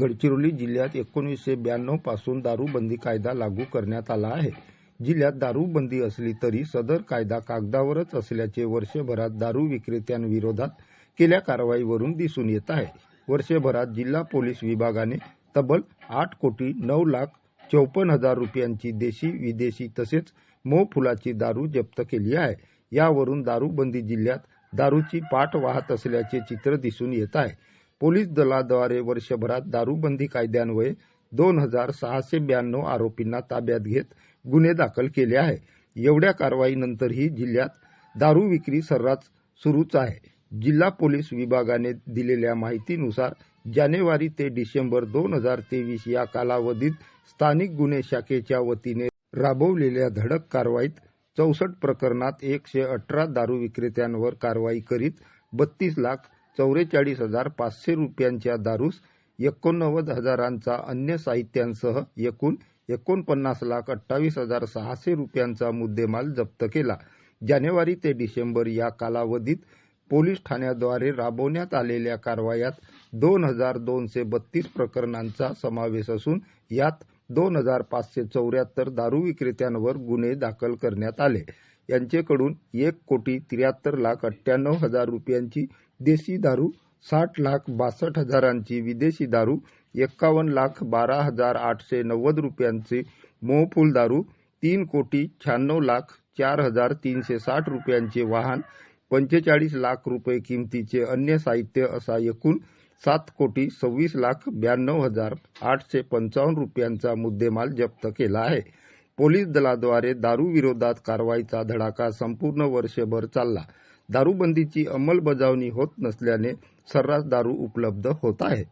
गडचिरोली जिल्ह्यात एकोणीसशे ब्याण्णवपासून दारूबंदी कायदा लागू करण्यात आला आहे. जिल्ह्यात दारूबंदी असली तरी सदर कायदा कागदावरच असल्याचे वर्षभरात दारू विक्रेत्यांविरोधात केल्या कारवाईवरून दिसून येत आहे. वर्षभरात जिल्हा पोलीस विभागाने तब्बल आठ कोटी नऊ लाख चौपन्न हजार रुपयांची देशी विदेशी तसेच मोफुलाची दारू जप्त केली आहे. यावरून दारूबंदी जिल्ह्यात दारूची पाठ वाहत असल्याचे चित्र दिसून येत आहे. पोलीस दलाद्वारे वर्षभरात दारूबंदी कायद्यान्वये दोन हजार सहाशे ब्याण्णव आरोपींना ताब्यात घेत गुन्हे दाखल केले आहे. एवढ्या कारवाईनंतरही जिल्ह्यात दारू विक्री सर्रास सुरूच आहे. जिल्हा पोलीस विभागाने दिलेल्या माहितीनुसार जानेवारी ते डिसेंबर दोन हजार तेवीस या कालावधीत स्थानिक गुन्हे शाखेच्या वतीने राबवलेल्या धडक कारवाईत चौसष्ट प्रकरणात एकशे अठरा दारू विक्रेत्यांवर कारवाई करीत बत्तीस लाख चौवेचाळीस हजार पाचशे रुपयांच्या दारूस एकोणनव्वद हजारांचा अन्य साहित्यांसह एकूण एकोणपन्नास लाख अठ्ठावीस हजार सहाशे रुपयांचा मुद्देमाल जप्त केला. जानेवारी ते डिसेंबर या कालावधीत पोलीस ठाण्याद्वारे राबवण्यात आलेल्या कारवायात दोन हजार दोनशे बत्तीस प्रकरणांचा समावेश असून यात दोन हजार पाचशे चौऱ्याहत्तर दारू विक्रेत्यांवर गुन्हे दाखल करण्यात आले. यांचेकडून एक कोटी त्र्याहत्तर लाख अठ्ठ्याण्णव हजार रुपयांची देशी दारू साठ लाख बासष्ट हजारांची विदेशी दारू एक्कावन्न लाख बारा हजार आठशे नव्वद रुपयांचे मोहफूल दारू तीन कोटी शहाण्णव लाख चार हजार तीनशे साठ रुपयांचे वाहन पंचेचाळीस लाख रुपये किमतीचे अन्य साहित्य असा एकूण सात कोटी सव्वीस लाख ब्याण्णव हजार आठशे पंचावन्न रुपयांचा मुद्देमाल जप्त केला आहे. पोलीस दलाद्वारे दारू विरोधात कारवाईचा धडाका संपूर्ण वर्षभर चालला. दारूबंदीची अंमलबजावणी होत नसल्याने सर्रास दारू उपलब्ध होत आहे.